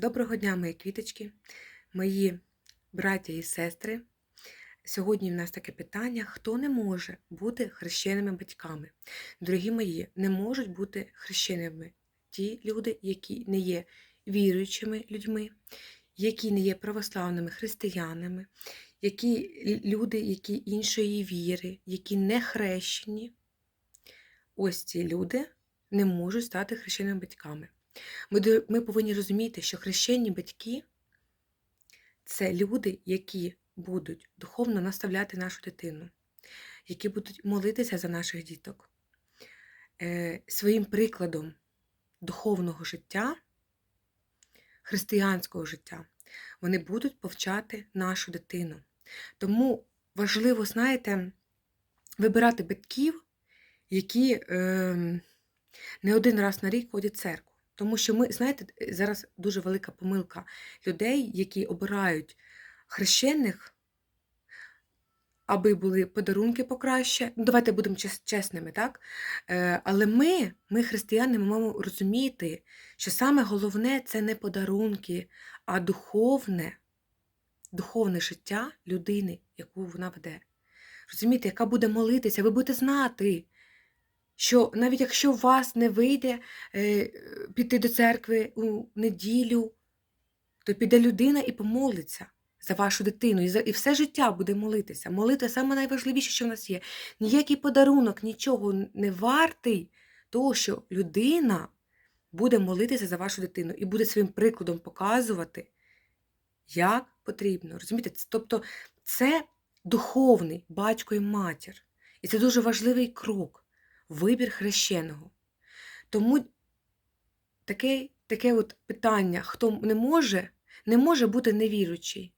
Доброго дня, мої квіточки, мої браття і сестри. Сьогодні в нас таке питання: хто не може бути хрещеними батьками? Дорогі мої, не можуть бути хрещеними ті люди, які не є віруючими людьми, які не є православними християнами, які люди, які іншої віри, які не хрещені. Ось ці люди не можуть стати хрещеними батьками. Ми, ми повинні розуміти, що хрещені батьки це люди, які будуть духовно наставляти нашу дитину, які будуть молитися за наших діток. Е, своїм прикладом духовного життя, християнського життя, вони будуть повчати нашу дитину. Тому важливо, знаєте, вибирати батьків, які е, не один раз на рік ходять в церкву. Тому що ми, знаєте, е, зараз дуже велика помилка людей, які обирають хрещених, аби були подарунки покраще. Ну, давайте будемо чес- чесними, так? Е, але ми, ми, християни, ми маємо розуміти, що саме головне це не подарунки, а духовне, духовне життя людини, яку вона веде. Розумієте, яка буде молитися, ви будете знати, що навіть якщо у вас не вийде е, піти до церкви у неділю, то піде людина і помолиться за вашу дитину, і, за, і все життя буде молитися. Молитва саме найважливіше, що в нас є. Ніякий подарунок, нічого не вартий того, що людина буде молитися за вашу дитину і буде своїм прикладом показувати, як потрібно. Розумієте? Тобто це духовний батько і матір. І це дуже важливий крок вибір хрещеного. Тому таке, таке от питання, хто не може, не може бути невіруючий.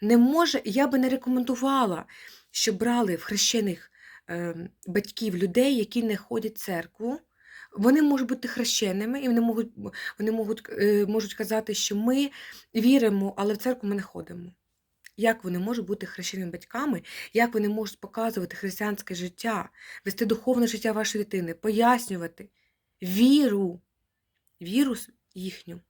Не може, я би не рекомендувала, щоб брали в хрещених е, батьків людей, які не ходять в церкву. Вони можуть бути хрещеними, і вони можуть, вони можуть, е, можуть казати, що ми віримо, але в церкву ми не ходимо. Як вони можуть бути хрещеними батьками, як вони можуть показувати християнське життя, вести духовне життя вашої дитини, пояснювати віру, віру їхню,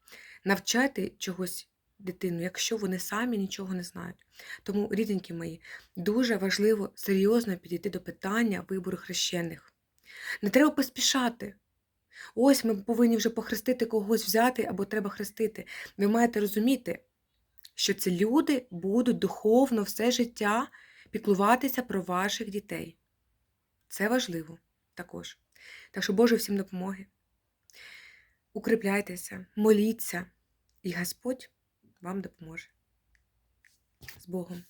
навчати чогось дитину, якщо вони самі нічого не знають. Тому, рідненькі мої, дуже важливо серйозно підійти до питання вибору хрещених. Не треба поспішати. Ось ми повинні вже похрестити когось взяти або треба хрестити. Ви маєте розуміти, що ці люди будуть духовно все життя піклуватися про ваших дітей. Це важливо також. Так що Боже всім допомоги. Укріпляйтеся, моліться, і Господь вам допоможе. З Богом.